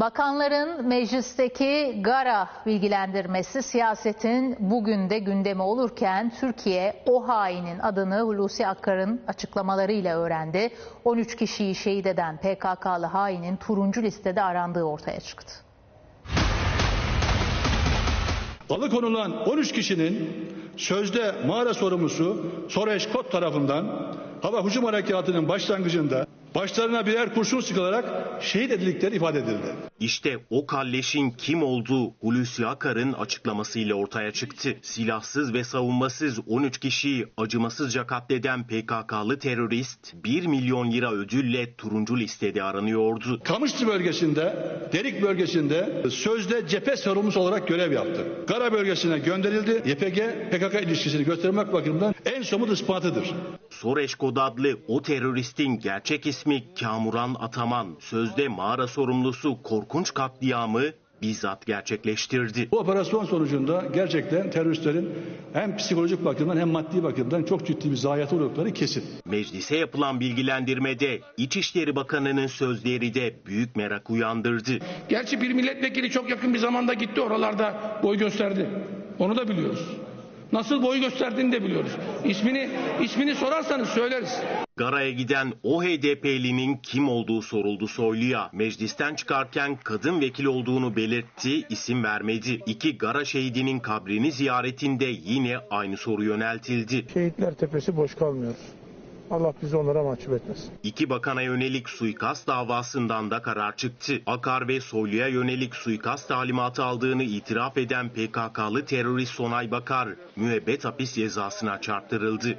Bakanların meclisteki gara bilgilendirmesi siyasetin bugün de gündemi olurken Türkiye o hainin adını Hulusi Akar'ın açıklamalarıyla öğrendi. 13 kişiyi şehit eden PKK'lı hainin turuncu listede arandığı ortaya çıktı. Alıkonulan 13 kişinin sözde mağara sorumlusu Soreş Kot tarafından hava hücum harekatının başlangıcında başlarına birer kurşun sıkılarak şehit edildikleri ifade edildi. İşte o kalleşin kim olduğu Hulusi Akar'ın açıklamasıyla ortaya çıktı. Silahsız ve savunmasız 13 kişiyi acımasızca katleden PKK'lı terörist 1 milyon lira ödülle turuncu listede aranıyordu. Kamışlı bölgesinde, Derik bölgesinde sözde cephe sorumlusu olarak görev yaptı. Gara bölgesine gönderildi. YPG PKK ilişkisini göstermek bakımından en somut ispatıdır. Soreşkod adlı o teröristin gerçek ismi Kamuran Ataman. Sözde mağara sorumlusu korkunç katliamı bizzat gerçekleştirdi. Bu operasyon sonucunda gerçekten teröristlerin hem psikolojik bakımdan hem maddi bakımdan çok ciddi bir zayiatı uğradıkları kesin. Meclise yapılan bilgilendirmede İçişleri Bakanı'nın sözleri de büyük merak uyandırdı. Gerçi bir milletvekili çok yakın bir zamanda gitti oralarda boy gösterdi. Onu da biliyoruz. Nasıl boy gösterdiğini de biliyoruz. İsmini ismini sorarsanız söyleriz. Gara'ya giden o HDP'linin kim olduğu soruldu Soylu'ya. Meclisten çıkarken kadın vekil olduğunu belirtti, isim vermedi. İki Gara şehidinin kabrini ziyaretinde yine aynı soru yöneltildi. Şehitler Tepesi boş kalmıyor. Allah bizi onlara mahcup etmesin. İki bakana yönelik suikast davasından da karar çıktı. Akar ve Soylu'ya yönelik suikast talimatı aldığını itiraf eden PKK'lı terörist Sonay Bakar müebbet hapis cezasına çarptırıldı.